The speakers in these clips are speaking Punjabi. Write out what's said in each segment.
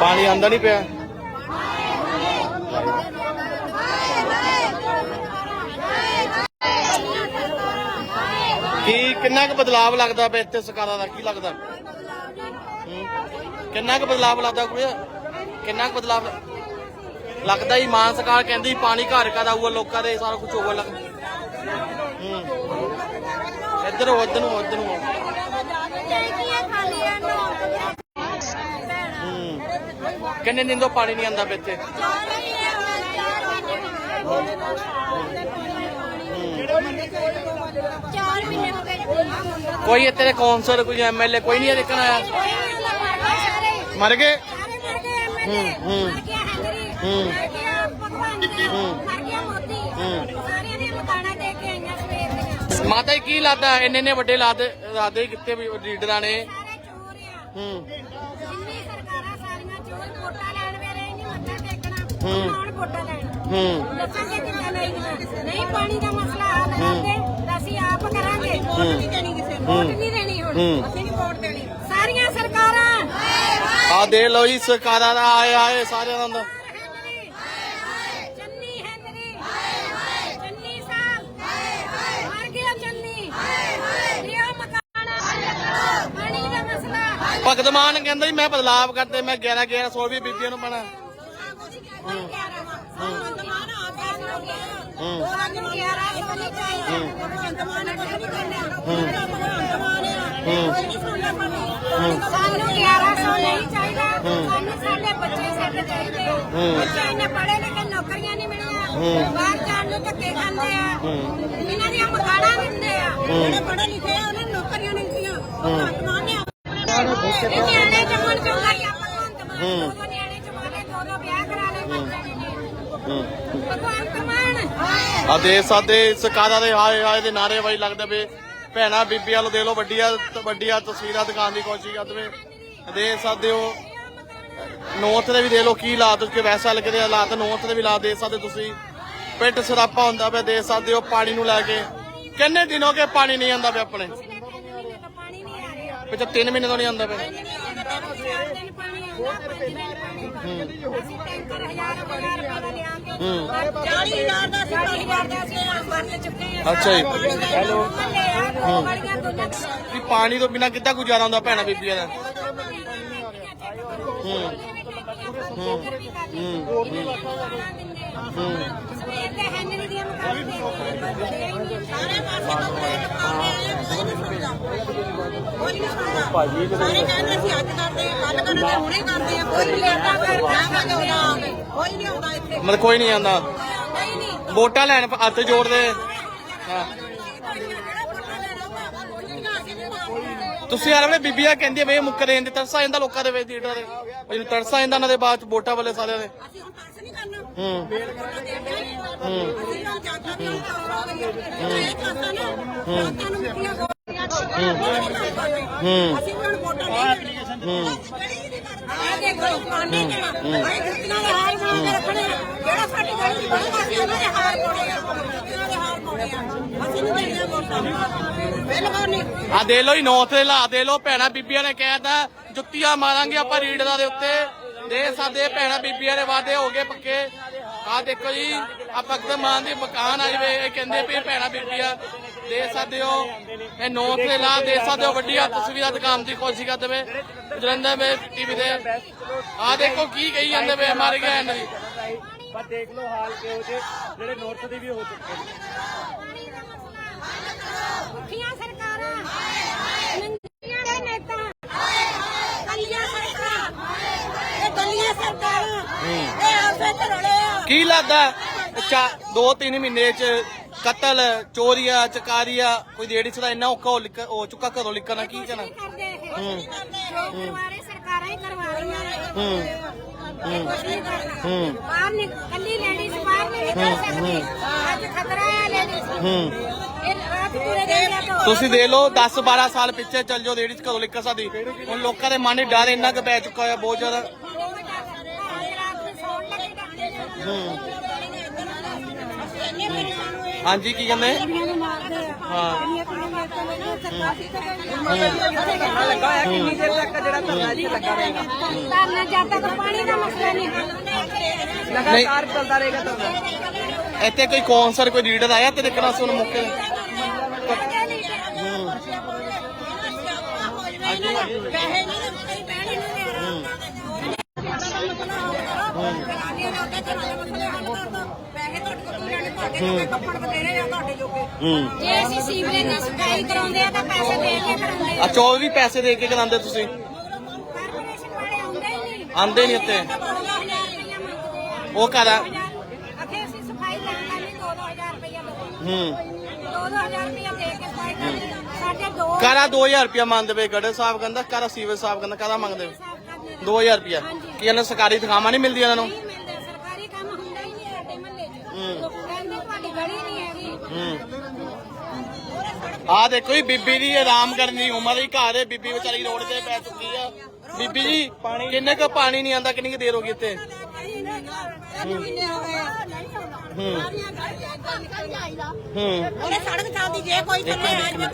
ਪਾਣੀ ਆਂਦਾ ਨਹੀਂ ਪਿਆ। ਕੀ ਕਿੰਨਾ ਕੁ ਬਦਲਾਵ ਲੱਗਦਾ ਪਿਆ ਇੱਥੇ ਸਰਕਾਰਾਂ ਦਾ? ਕੀ ਲੱਗਦਾ? ਕਿੰਨਾ ਕੁ ਬਦਲਾਵ ਲੱਗਦਾ ਕੁੜੇ ਕਿੰਨਾ ਕੁ ਬਦਲਾਵ ਲੱਗਦਾ ਹੀ ਮਾਨ ਸਰਕਾਰ ਕਹਿੰਦੀ ਪਾਣੀ ਘਰ ਘਰ ਆਊਗਾ ਲੋਕਾਂ ਦੇ ਸਾਰਾ ਕੁਝ ਹੋਊਗਾ ਲੱਗ ਹੂੰ। ਇੱਧਰ ਹੋ ਇੱਧਰ ਨੂੰ ਇੱਧਰ ਨੂੰ ਹੂੰ। ਕਿੰਨੇ ਦਿਨ ਤੋਂ ਪਾਣੀ ਨਹੀਂ ਆਂਦਾ ਪਿਆ ਇੱਥੇ? ਚਾਰ ਮਹੀਨੇ ਹੋ ਗਏ ਕੋਈ ਇੱਥੇ ਦੇ ਕੌਂਸਲਰ ਕੋਈ ਐਮਐਲਏ ਕੋਈ ਨਹੀਂ ਦੇਖਣ ਆਇਆ ਮਰ ਗਏ? ਹੂੰ, ਹੂੰ। ਮਾਤਾ ਜੀ ਕੀ ਲੱਗਦਾ ਇੰਨੇ ਇੰਨੇ ਵੱਡੇ ਲਾਦੇ ਲਾਦੇ ਕਿੱਥੇ ਵੀ ਲੀਡਰਾਂ ਨੇ? ਹੂੰ। ਜਿੰਨੀ ਸਰਕਾਰਾਂ ਸਾਰੀਆਂ ਚੋਰ ਵੋਟਾਂ ਲੈਣ ਵੇਲੇ ਨਹੀਂ ਮੱਥਾ ਟੇਕਣਾ ਹੂੰ। ਕੌਣ ਵੋਟਾਂ ਲੈਣ। ਹੂੰ। ਦੱਸਾਂਗੇ ਕਿੰਨਾ ਨਹੀਂ ਨਹੀਂ ਪਾਣੀ ਦਾ ਮਸਲਾ ਹੱਲ ਕਰਦੇ ਤਾਂ ਅਸੀਂ ਆਪ ਕਰਾਂਗੇ। ਵੋਟ ਨਹੀਂ ਦੇਣੀ ਕਿਸੇ ਨੂੰ। ਵੋਟ ਨਹੀਂ ਦੇਣੀ ਹੁਣ। ਹੂੰ। ਅਸੀਂ ਨਹੀਂ ਵੋਟ ਦੇਣੀ। ਸਾਰੀਆਂ ਸਰਕਾਰਾਂ। ਆ ਦੇ ਲੋ ਜੀ ਸਰਕਾਰਾਂ ਦਾ ਆਏ ਆਏ ਸਾਰਿਆਂ ਦਾ ਚੰਨੀ ਹੈਨਰੀ ਚੰਨੀ ਸਾਹਿਬ ਮਰ ਗਿਆ ਚੰਨੀ ਲਿਆ ਮਕਾਨ ਪਾਣੀ ਦਾ ਮਸਲਾ ਭਗਤ ਮਾਨ ਕਹਿੰਦਾ ਜੀ ਮੈਂ ਬਦਲਾਵ ਕਰਦੇ ਮੈਂ 11 1100 ਵੀ ਬੀਬੀਆਂ ਨੂੰ ਪਾਣਾ। ਸਾਨੂੰ 1100 ਨਹੀਂ ਚਾਹੀਦਾ ਸਾਨੂੰ ਸਾਡੇ ਬੱਚੇ ਸਾਡੇ ਚਾਹੀਦੇ ਆ ਬੱਚੇ ਇੰਨੇ ਪੜ੍ਹੇ ਲਿਖੇ ਨੌਕਰੀਆਂ ਨਹੀਂ ਮਿਲੀਆਂ ਬਾਹਰ ਜਾਣ ਨੂੰ ਧੱਕੇ ਖਾਂਦੇ ਆ ਇਹਨਾਂ ਦੀਆਂ ਮਕਾਨਾਂ ਦਿੰਦੇ ਆ ਜਿਹੜੇ ਪੜ੍ਹੇ ਲਿਖੇ ਆ ਦੇਖ ਸਕਦੇ ਇਸ ਕਾਦਾ ਦੇ ਹਾਏ ਹਾਏ ਦੇ ਨਾਰੇ ਵਾਈ ਲੱਗਦੇ ਪਏ। ਭੈਣਾ ਬੀਬੀਆਂ ਨੂੰ ਦੇ ਲੋ ਵੱਡੀਆਂ ਵੱਡੀਆਂ ਤਸਵੀਰਾਂ ਦਿਖਾਉਣ ਦੀ ਕੋਸ਼ਿਸ਼ ਕਰਦੇ ਦੇਖ ਸਕਦੇ ਹੋ ਨੌਥ ਦੇ ਵੀ ਦੇ ਲੋ ਕੀ ਹਾਲਾਤ ਕਿ ਵੈਸਾ ਲੱਗਦੇ ਹਾਲਾਤ ਨੌਥ ਦੇ ਵੀ ਲਾ ਦੇ ਸਕਦੇ ਤੁਸੀਂ। ਪਿੰਟ ਸਰਾਪਾ ਹੁੰਦਾ ਪਿਆ ਦੇ ਸਕਦੇ ਹੋ ਪਾਣੀ ਨੂੰ ਲੈ ਕੇ। ਕਿੰਨੇ ਦਿਨ ਹੋ ਗਏ ਪਾਣੀ ਨਹੀਂ ਆਂਦਾ ਪਿਆ ਆਪਣੇ? ਪਿਛੇ 3 ਮਹੀਨੇ ਤੋਂ ਨਹੀਂ ਆਂਦਾ ਪਿਆ। 40000 ਅੱਛਾ ਜੀ। ਹੈਲੋ। ਹੂੰ। ਪਾਣੀ ਤੋਂ ਬਿਨਾ ਕਿੱਦਾਂ ਗੁਜ਼ਾਰਾ ਹੁੰਦਾ ਭੈਣਾ ਬੀਬੀਆਂ ਦਾ? ਹੂੰ। ਹੂੰ। ਹੂੰ। ਸਵੇਰ ਦੇ ਹੈਨਰੀ ਦੀਆਂ ਮਕਾਨ ਦੇ ਸਾਰੇ ਪਾਸੇ ਕਮਰੇ ਕਮਾਉਂਦੇ ਆ ਕੋਈ ਨਹੀਂ ਸੁਣਦਾ ਕੋਈ ਨਹੀਂ ਸੁਣਦਾ ਭਾਜੀ ਸਾਰੇ ਕਹਿੰਦੇ ਅਸੀਂ ਅੱਜ ਕਰਦੇ ਆ ਕੱਲ ਕਰਦੇ ਹੁਣੇ ਕਰਦੇ ਆ ਕੋਈ ਨਹੀਂ ਲੈਂਦਾ ਕਰ ਆਵਾਂਗੇ ਕੋਈ ਨਹੀਂ ਆਉਂਦਾ ਇੱਥੇ ਮਤਲਬ ਕੋਈ ਨਹੀਂ ਆਉਂਦਾ। ਕੋਈ ਨਹੀਂ ਵੋਟਾਂ ਲੈਣ ਹੱਥ ਜੋੜਦੇ। ਹਾਂ। ਤੁਸੀਂ ਯਾਰ ਆਪਣੇ ਬੀਬੀਆਂ ਕਹਿੰਦੀਆਂ ਵੀ ਮੁੱਕ ਰਹੇ ਨੇ ਤਰਸ ਆ ਜਾਂਦਾ ਲੋਕਾਂ ਦੇ ਵਿੱਚ ਲੀਡਰਾਂ ਦੇ। ਉਹ ਜਿਹਨੂੰ ਤਰਸ ਆ ਜਾਂਦਾ ਉਹਨਾਂ ਦੇ ਬਾਅਦ ਚ ਵੋਟਾਂ ਵਾਲੇ ਸਾਰਿਆਂ ਦੇ। ਅਸੀਂ ਹੁਣ ਪਾਸ ਨਹੀਂ ਕਰਨਾ। ਹੂੰ। ਹੂੰ। ਜਾਂਦਾ ਵੀ ਹੁਣ ਇਹ ਕਰਦਾ ਨਾ ਲੋਕਾਂ ਨੂੰ ਮਿੱਟੀਆਂ ਗੋਲੀਆਂ ਹੂੰ। ਅਸੀਂ ਹੁਣ ਵੋਟਾਂ ਨਹੀਂ ਹੂੰ ਆ ਦੇਖੋ ਪਾਣੀ ਦੇਣਾ ਅਸੀਂ ਜੁੱਤੀਆਂ ਦੇ ਹਾਰ ਬਣਾ ਕੇ ਰੱਖਣੇ ਆ। ਜਿਹੜਾ ਸਾਡੀ ਗਲੀ ਚ ਬਣੂਗਾ ਅਸੀਂ ਉਹਨਾਂ ਦੇ ਹਾਰ ਪਾਉਣੇ ਆ। ਜੁੱਤੀਆਂ ਦੇ ਹਾਰ ਪਾਉਣੇ ਆ। ਅਸੀਂ ਨਹੀਂ ਦੇਣੀਆਂ ਵੋਟਾਂ। ਬਿਲਕੁਲ ਨਹੀਂ ਆ। ਦੇ ਲੋ ਹੀ ਨੌਥ ਦੇ ਲਾ ਦੇ ਲੋ ਭੈਣਾ ਬੀਬੀਆਂ ਨੇ ਕਹਿਤਾ ਜੁੱਤੀਆਂ ਮਾਰਾਂਗੇ ਆਪਾਂ ਰੀੜਾਂ ਦੇ ਉੱਤੇ। ਦੇ ਸਾਡੇ ਭੈਣਾ ਬੀਬੀਆਂ ਦੇ ਵਾਅਦੇ ਹੋ ਗਏ ਪੱਕੇ। ਆ ਦੇਖੋ ਜੀ ਆ ਭਗਤ ਮਾਨ ਦੇ ਮਕਾਨ ਆਏ ਵੇ ਇਹ ਕਹਿੰਦੇ ਵੀ ਭੈਣਾ ਬੀਬੀਆਂ। ਦੇ ਸਕਦੇ ਹੋ। ਇਹ ਨੌਥ ਦੇ ਲਾ ਦੇ ਸਕਦੇ ਹੋ। ਵੱਡੀਆਂ ਤਸਵੀਰਾਂ ਦਿਖਾਉਣ ਦੀ ਕੋਸ਼ਿਸ਼ ਕਰਦੇ ਵੇ ਜਲੰਧਰ ਵਿੱਚ ਟੀਵੀ ਤੇ ਆ ਦੇਖੋ ਕੀ ਕਹੀ ਜਾਂਦੇ ਵੇ ਮਰ ਗਿਆ ਇਹਨਾਂ ਦੀ। ਪਰ ਦੇਖ ਲਓ ਹਾਲ ਕਿਹੋ ਜਿਹੇ ਜਿਹੜੇ ਨਾਰਥ ਦੇ ਵੀ ਹੋ ਚੁੱਕੇ ਨੇ। ਮੁਖੀਆਂ ਸਰਕਾਰਾਂ। ਮੰਤਰੀਆਂ ਦੇ ਨੇਤਾ। ਕੱਲੀਆਂ ਸਰਕਾਰਾਂ। ਇਹ ਕੱਲੀਆਂ ਸਰਕਾਰਾਂ। ਇਹ ਆਪਸੇ ਧਰੜੇ ਆ। ਕੀ ਲੱਗਦਾ ਚਾ ਦੋ ਤਿੰਨ ਮਹੀਨੇ ਚ ਕਤਲ ਚੋਰੀਆਂ ਚਕਾਰੀਆਂ ਕੋਈ ਰੇੜੀ ਦਾ ਇੰਨਾ ਔਖਾ ਹੋ ਲਿਕ- ਹੋ ਚੁੱਕਾ ਘਰੋਂ ਨਿਕਲਣਾ ਕੀ ਕਹਿਣਾ ਕਰਦੇ ਇਹ ਜੋ ਕਰਵਾਰੇ ਸਰਕਾਰਾਂ ਹੀ ਕਰਵਾ ਰਹੀਆਂ ਨੇ। ਹੂੰ। ਇਹ ਕੁਛ ਨਹੀਂ ਕਰਨਾ। ਹੂੰ। ਬਾਹਰ ਨਹੀਂ ਕੱਲੀ ਲੇਡੀਜ਼ ਬਾਹਰ ਨਹੀਂ ਨਿਕਲ ਸਕਦੀ। ਅੱਜ ਖਤਰਾ ਹੈ ਲੇਡੀਜ਼ ਹੂੰ। ਇਹ ਰਾਤ ਪੂਰੇ ਦਿਨ ਦਾ ਤਾਂ ਤੁਸੀਂ ਦੇ ਲਓ 10 12 ਸਾਲ ਪਿੱਛੇ ਚੱਲ ਜਾਓ ਚ ਘਰੋਂ ਨਿਕਲ ਸਕਦੀ। ਹੁਣ ਲੋਕਾਂ ਦੇ ਮਨ 'ਚ ਡਰ ਇੰਨਾ ਕੁ ਪੈ ਚੁੱਕਾ ਹੋਇਆ ਬਹੁਤ ਜ਼ਿਆਦਾ। ਰਾਤ ਨੂੰ ਸੌਣ ਲੱਗੇ ਡਰਦੇ ਹਾਂਜੀ ਕੀ ਕਹਿੰਦੇ? ਹਾਂ। ਧਰਨਾ ਜਦ ਤੱਕ ਪਾਣੀ ਦਾ ਮਸਲਾ ਨਹੀਂ। ਹੱਲ ਹੁੰਦਾ ਲਗਾਤਾਰ ਚੱਲਦਾ ਰਹੇਗਾ ਇੱਥੇ ਕੋਈ ਕੌਂਸਰ ਕੋਈ ਲੀਡਰ ਆਇਆ ਤੇ ਦੇਖਣਾ ਸੁਣ ਮੁੱਕੇ ਪੈਸੇ ਨਹੀਂ ਦਿੱਤੇ ਪੈਣੇ ਨਹੀਂ ਜੇ ਅਸੀਂ ਸੀਵਰੇਜ ਦੀ ਸਫ਼ਾਈ ਕਰਾਉਂਦੇ ਆ ਤਾਂ ਪੈਸੇ ਦੇ ਕੇ ਕਰਾਉਂਦੇ ਆ। ਆ ਚੌਲ ਵੀ ਪੈਸੇ ਦੇ ਕੇ ਕਰਾਉਂਦੇ ਤੁਸੀਂ? ਕਾਰਪੋਰੇਸ਼ਨ ਵਾਲੇ ਆਉਂਦੇ ਹੀ ਨਹੀਂ। ਆਉਂਦੇ ਨਹੀਂ ਇੱਥੇ ਉਹ ਕਰਾ ਅੱਗੇ ਅਸੀਂ ਸਫ਼ਾਈ ਕਰਾਂਗੇ ਨਹੀਂ 2000 ਰੁਪਇਆ ਲਓ ਹੂੰ। 2000 ਰੁਪਇਆ ਦੇ ਕੇ ਸਫ਼ਾਈ ਕਰਾਂਗੇ ਸਾਡੇ ਦੋ ਕਾਰਾ 2000 ਰੁਪਇਆ ਮੰਗਦੇ ਗੜੇ ਸਾਹਿਬ ਕਹਿੰਦਾ ਕਾਰਾ ਸੀਵੇ ਸਾਹਿਬ ਕਹਿੰਦਾ ਕਾਰਾ ਮੰਗਦੇ ਵੇ? 2000 ਰੁਪਇਆ ਕੀ ਇਹਨਾਂ ਨੂੰ ਸਰਕਾਰੀ ਥਾਵਾਂ ਨਹੀਂ ਮਿਲਦੀਆਂ ਇਹਨਾਂ ਨੂੰ ਨਹੀਂ ਮਿਲਦੇ ਸਰਕਾਰੀ ਕੰਮ ਹੁੰਦਾ ਹੀ ਨਹੀਂ ਸਾਡੇ ਮਹੱਲੇ 'ਚ ਕਹਿੰਦੇ ਤੁਹਾਡੀ ਗਲੀ ਨਹੀਂ ਹੈਗੀ ਆ ਦੇਖੋ ਜੀ ਬੀਬੀ ਦੀ ਆਰਾਮ ਕਰਨ ਦੀ ਉਮਰ ਹੀ ਘਰ ਹੈ ਬੀਬੀ ਵਿਚਾਰੀ ਰੋਡ ਤੇ ਪੈ ਚੁੱਕੀ ਆ। ਬੀਬੀ ਜੀ ਕਿੰਨੇ ਕੁ ਪਾਣੀ ਨਹੀਂ ਆਂਦਾ ਕਿੰਨੀ ਕੁ ਦੇਰ ਹੋ ਗਈ ਇੱਥੇ?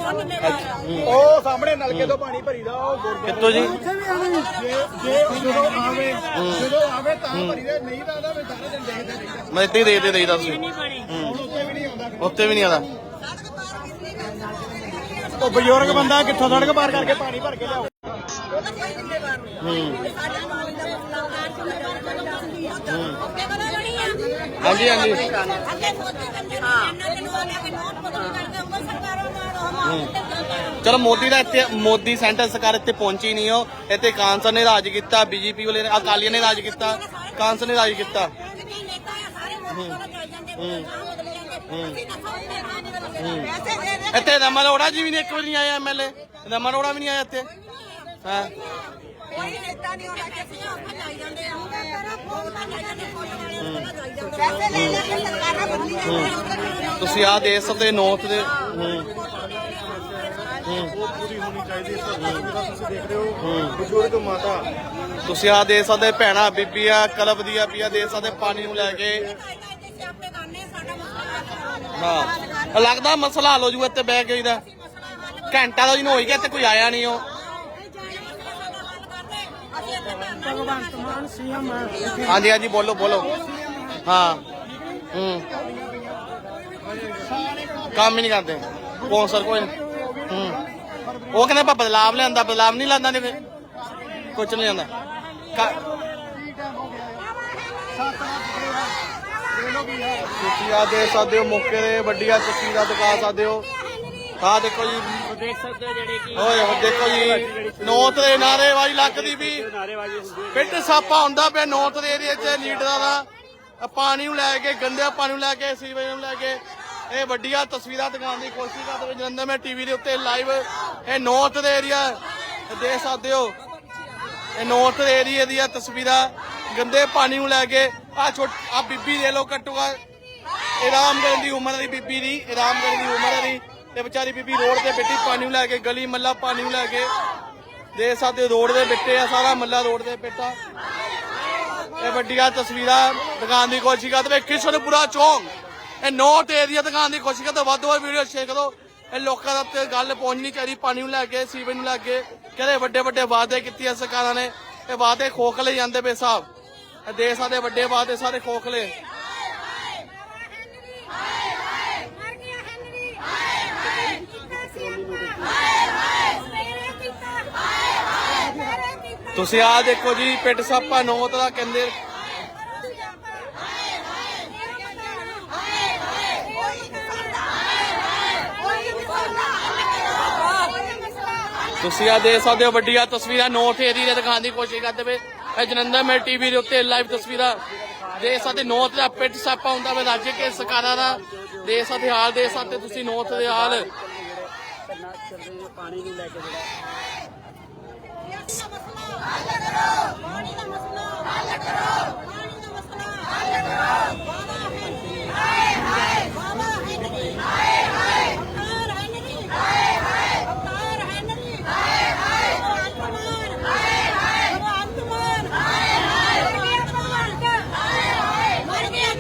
ਉਹ ਸਾਹਮਣੇ ਨਲਕੇ ਤੋਂ ਪਾਣੀ ਭਰੀਦਾ ਉਹ ਗੁਰਦੁਆਰਾ ਕਿੱਥੋਂ ਜੀ? ਜੇ ਜਦੋਂ ਆਵੇ ਜਦੋਂ ਆਵੇ ਤਾਂ ਭਰੀਦਾ ਨਹੀਂ ਤਾਂ ਉਹਦਾ ਵੀ ਸਾਰਾ ਦਿਨ ਦੇਖਦੇ ਰਹਿੰਦਾ। ਮੈਂ ਇੱਥੇ ਹੀ ਦੇ ਦੇ ਦੇਈਦਾ ਤੁਸੀਂ ਉੱਤੇ ਵੀ ਨਹੀਂ ਆਉਂਦਾ। ਉੱਤੇ ਵੀ ਨਹੀਂ ਆਦਾ ਉਹ ਬਜ਼ੁਰਗ ਬੰਦਾ ਕਿੱਥੋਂ ਸੜਕ ਪਾਰ ਕਰਕੇ ਪਾਣੀ ਭਰ ਕੇ ਲਿਆਓ। ਹਾਂਜੀ ਹਾਂਜੀ। ਚਲੋ ਮੋਦੀ ਦਾ ਇੱਥੇ ਮੋਦੀ ਸੈਂਟਰ ਸਰਕਾਰ ਇੱਥੇ ਪਹੁੰਚੀ ਨਹੀਂ ਹੋ ਇੱਥੇ ਕਾਂਸਰ ਨੇ ਰਾਜ ਕੀਤਾ ਬੀਜੇਪੀ ਵਾਲੇ ਨੇ ਅਕਾਲੀਆਂ ਨੇ ਰਾਜ ਕੀਤਾ ਕਾਂਸਰ ਨੇ ਰਾਜ ਕੀਤਾ। ਇੱਥੇ ਰਮਨ ਅਰੋੜਾ ਜੀ ਵੀ ਨੇ ਇੱਕ ਵਾਰ ਨਹੀਂ ਆਏ ਐਮਐਲਏ ਰਮਨ ਅਰੋੜਾ ਵੀ ਨਹੀਂ ਆਇਆ ਇੱਥੇ। ਹਾਂ? ਕੋਈ ਨੇਤਾ ਨਹੀਂ ਹੋਣਾ ਕਿ ਅਸੀਂ ਉੱਥੇ ਜਾਈ ਜਾਂਦੇ ਆ। ਪੈਸੇ ਲੈ ਲੈ ਕੇ ਸਰਕਾਰਾਂ ਬਦਲੀ ਜਾਂਦੀਆਂ ਤੁਸੀਂ ਆ ਦੇਖ ਸਕਦੇ ਨੌਰਥ ਦੇ ਹੂੰ। ਪੂਰੀ ਹੋਣੀ ਚਾਹੀਦੀ ਹੈ ਤੁਸੀਂ ਦੇਖ ਰਹੇ ਹੋ ਬਜ਼ੁਰਗ ਮਾਤਾ। ਤੁਸੀਂ ਆ ਸਕਦੇ ਭੈਣਾ ਬੀਬੀਆਂ ਕਲਬਦੀਆਂ ਪੀਆ ਦੇਖ ਸਕਦੇ ਪਾਣੀ ਨੂੰ ਲੈ ਕੇ ਸਿਆਪੇ ਕਰਨੇ ਸਾਡਾ ਮਸਲਾ ਹਾਂ। ਲੱਗਦਾ ਮਸਲਾ ਹੱਲ ਹੋ ਜੂ ਇੱਥੇ ਬਹਿ ਕੇ ਇਹਦਾ ਘੰਟਾ ਦਾ ਜਿਹਨੂੰ ਹੋਈ ਗਿਆ, ਇੱਥੇ ਕੋਈ ਆਇਆ ਨਹੀਂ ਉਹ। ਹਾਂਜੀ ਹਾਂਜੀ, ਬੋਲੋ ਬੋਲੋ। ਹਾਂ, ਹੂੰ। ਕੰਮ ਹੀ ਨਹੀਂ ਕਰਦੇ। ਕੌਣ ਸਰ, ਕੋਈ ਨਹੀਂ। ਹੂੰ। ਉਹ ਕਹਿੰਦੇ ਆਪਾਂ ਬਦਲਾਵ ਲਿਆਂਦਾ ਬਦਲਾਵ ਨਹੀਂ ਲਾਂਦਾ ਨੇ ਫਿਰ ਕੁਝ ਨਹੀਂ ਆਂਦਾ। ਤੁਸੀਂ ਆ ਦੇਖ ਸਕਦੇ ਹੋ ਮੌਕੇ ਦੇ ਵੱਡੀਆਂ ਤਸਵੀਰਾਂ ਦਿਖਾ ਸਕਦੇ ਹੋ। ਆ ਦੇਖੋ ਜੀ। ਦੇਖ ਸਕਦੇ ਹੋ ਜਿਹੜੇ ਕਿ ਓਏ ਹੋ ਦੇਖੋ ਜੀ ਨੌਤ ਦੇ ਨਾਰੇਬਾਜ਼ੀ ਲੱਗਦੀ ਵੀ। ਪਿੰਡ ਸਾਪਾ ਹੁੰਦਾ ਪਿਆ ਨੌਤ ਦੇ ਏਰੀਆ 'ਚ ਲੀਡਰਾਂ ਦਾ। ਪਾਣੀ ਨੂੰ ਲੈ ਕੇ ਗੰਦੇ ਪਾਣੀ ਨੂੰ ਲੈ ਕੇ ਸੀਵੇਜ ਨੂੰ ਲੈ ਕੇ। ਇਹ ਵੱਡੀਆਂ ਤਸਵੀਰਾਂ ਦਿਖਾਉਣ ਦੀ ਕੋਸ਼ਿਸ਼ ਕਰਦੇ ਜਲੰਧਰ ਮੈਂ ਟੀਵੀ ਦੇ ਉੱਤੇ ਲਾਈਵ ਇਹ ਨੌਤ ਦੇ ਏਰੀਆ ਦੇਖ ਸਕਦੇ ਹੋ। ਇਹ ਨੌਰਥ ਦੇ ਏਰੀਆ ਦੀਆਂ ਤਸਵੀਰਾਂ ਗੰਦੇ ਪਾਣੀ ਨੂੰ ਲੈ ਕੇ। ਆ ਛੋਟ ਆ ਬੀਬੀ ਦੇ ਲੋ ਘੱਟੂਗਾ ਆਰਾਮ ਕਰਨ ਦੀ ਉਮਰ ਦੀ ਬੀਬੀ ਦੀ ਆਰਾਮ ਕਰਨ ਦੀ ਉਮਰ ਦੀ। ਤੇ ਵਿਚਾਰੀ ਬੀਬੀ ਰੋਡ ਤੇ ਬੈਠੀ, ਪਾਣੀ ਨੂੰ ਲੈ ਕੇ ਗਲੀ ਮੱਲਾ, ਪਾਣੀ ਨੂੰ ਲੈ ਕੇ। ਦੇ ਸਕਦੇ ਰੋਡ ਦੇ ਬਿੱਟੇ ਆ, ਸਾਰਾ ਮੱਲਾ ਰੋਡ ਦੇ ਬੈਠਾ। ਇਹ ਵੱਡੀਆਂ ਤਸਵੀਰਾਂ ਦਿਖਾਉਣ ਦੀ ਕੋਸ਼ਿਸ਼ ਕਰਦੇ ਵੇ ਕਿਸ਼ਨਪੁਰਾ ਚੌਂਕ। ਇਹ ਨੌਰਥ ਏਰੀਆ ਦਿਖਾਉਣ ਦੀ ਕੋਸ਼ਿਸ਼ ਕਰਦੇ ਵੱਧ ਵੱਧ ਵੀਡੀਓ ਸ਼ੇਅਰ ਕਰੋ। ਇਹ ਲੋਕਾਂ ਦਾ ਤੇ ਗੱਲ ਪਹੁੰਚਣੀ ਚਾਹੀਦੀ ਪਾਣੀ ਨੂੰ ਲੈ ਕੇ ਸੀਵਰੇਜ ਨੂੰ ਲੈ ਕੇ। ਕਹਿੰਦੇ ਵੱਡੇ ਵੱਡੇ ਵਾਅਦੇ ਕੀਤੇ ਸਰਕਾਰਾਂ ਨੇ। ਇਹ ਵਾਅਦੇ ਖੋਖ ਲਈ ਜਾਂਦੇ ਪਏ ਸਾਹਿਬ ਇਹ ਦੇਸ਼ ਦੇ ਵੱਡੇ ਵਾਅਦੇ ਸਾਰੇ ਖੋਖਲੇ। ਤੁਸੀਂ ਆ ਦੇਖੋ ਜੀ, ਪਿੰਡ ਸਾਪਾ ਨੌਤ ਦਾ ਕਹਿੰਦੇ ਤੁਸੀਂ ਆ ਦੇਖ ਸਕਦੇ ਹੋ ਵੱਡੀਆਂ ਤਸਵੀਰਾਂ ਨੌਰਥ ਏਰੀਆ ਦਿਖਾਉਣ ਦੀ ਕੋਸ਼ਿਸ਼ ਕਰਦੇ ਪਏ ਇਹ ਜਨੰਦਰ ਮੈਂ ਟੀਵੀ ਦੇ ਉੱਤੇ ਲਾਈਵ ਤਸਵੀਰਾਂ ਦੇਖ ਸਕਦੇ ਨੌਰਥ ਦਾ ਪਿੰਡ ਸਾਪਾ ਹੁੰਦਾ ਵੇ, ਰਾਜ ਕੇ ਸਰਕਾਰਾਂ ਦਾ ਦੇਖ ਸਕਦੇ ਹਾਲ ਦੇਖ ਸਕਦੇ ਤੁਸੀਂ ਨੌਰਥ ਦੇ ਹਾਲ। ਪਾਣੀ ਨੂੰ ਲੈ ਕੇ ਜਿਹੜਾ ਪਾਣੀ ਦਾ ਮਸਲਾ ਹੱਲ ਕਰੋ ਪਾਣੀ ਦਾ ਮਸਲਾ। ਹੱਲ ਕਰੋ ਬਾਬਾ ਹੈਨਰੀ ਹਾਏ ਹਾਏ ਬਾਬਾ ਹੈਨਰੀ ਹਾਏ ਹਾਏ ਅਵਤਾਰ ਹੈਨਰੀ ਹਾਏ ਹਾਏ ਅਵਤਾਰ ਹੈਨਰੀ ਹਾਏ ਹਾਏ ਭਗਵਾਨ ਹਾਏ ਹਾਏ ਭਗਵਾਨ ਹਾਏ ਹਾਏ ਭਗਵਾਨ ਹਾਏ ਹਾਏ ਮਰ ਗਿਆ